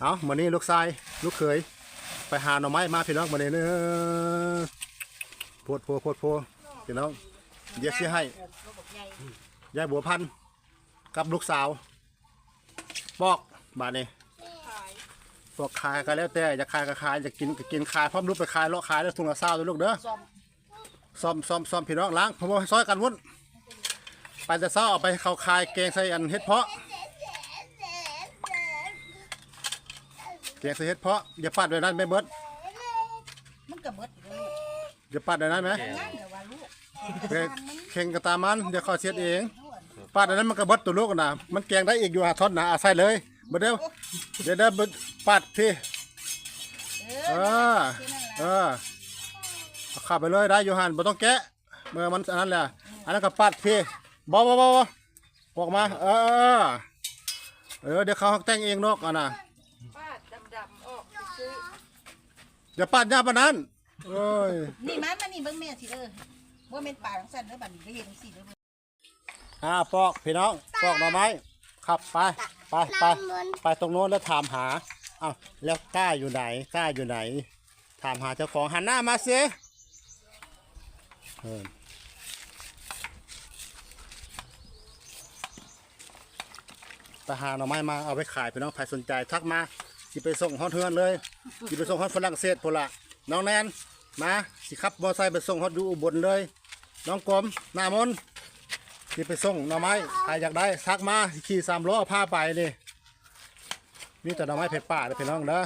เอามื้อนี้ลูกชายลูกเขยไปหาหน่อไม้มาพี่น้องมื้อนี้เด้อโพดโพโพดโพพี่น้องเดี๋ยวสิให้ยายบัวพันธ์กับลูกสาวบอกบาดนี้พวกขายก็แล้วแต่จะขายก็ขายจะกินก็กินขายพร้อมรูปไปขายเลาะขายแล้วถุงละเศร้าด้วยลูกเด้อซ่อมซ่อมซ่อมพี่น้องล้างเพราะว่าซอยกันวุ่นไปแต่เศร้าเอาไปเขาคายแกงใส่อันเฮ็ดเพาะ แกงใส่เฮ็ดเพาะอย่าปัดไว้นั่นไม่เบิดมันก็เบิดอยู่แล้วอย่าปัดไว้นั่นไหมนั่นเดี๋ยวว่าลูกแกงเข่งกระตามมันเดี๋ยวเขาเสียดเองปัดไว้นั้นมันก็เบิดตัวลูกนะมันแกงได้อีกอยู่หาทอดนะอาใส่เลยเบิดเดียวเดี๋ยวเดี๋ยวเบิดปัดพี่เอเอออเออเอาขับไปเลยได้อยู่หันบ่ต้องแกะเมื่อมันอันนั้นแหละอันนั้นก็ปัดพี่บ่บ่บ่บ่ออกมา เออ เออ เดี๋ยวเขาแต่งเองนอกอะนะป้าดำๆออก ซื้ออย่าปัดยาปานนั้นเอ้ยนี่มันมันนี่เบิ่งแม่สิเด้อบ่แม่นป่าของสันเด้อบัดนี้ได้เห็นสิเด้ออ่าปอกพี่น้องปอกหน่อไม้ขับไปไปไปไปตรงโน้นแล้วถามหาอ้าวแล้วกล้าอยู่ไหนกล้าอยู่ไหน ถามหาเจ้าของหันหน้ามาสิเออไปหาหน่อไม้มาเอาไปขายพี่น้องใครสนใจทักมา สิไปส่งฮอดเฮือนเลยสิไปส่งฮอดฝรั่งเศสพนละน้องแนนมาสิขับมอไซค์ไปส่งฮอดอยู่อุบลเลย น้องกลมหน้ามนสิไปส่งหน่อไม้ใครอยากได้ซักมาขี่สามล้อพาไปนี่มีแต่หน่อไม้เผ็ดป่าเลยพี่น้องเด้อ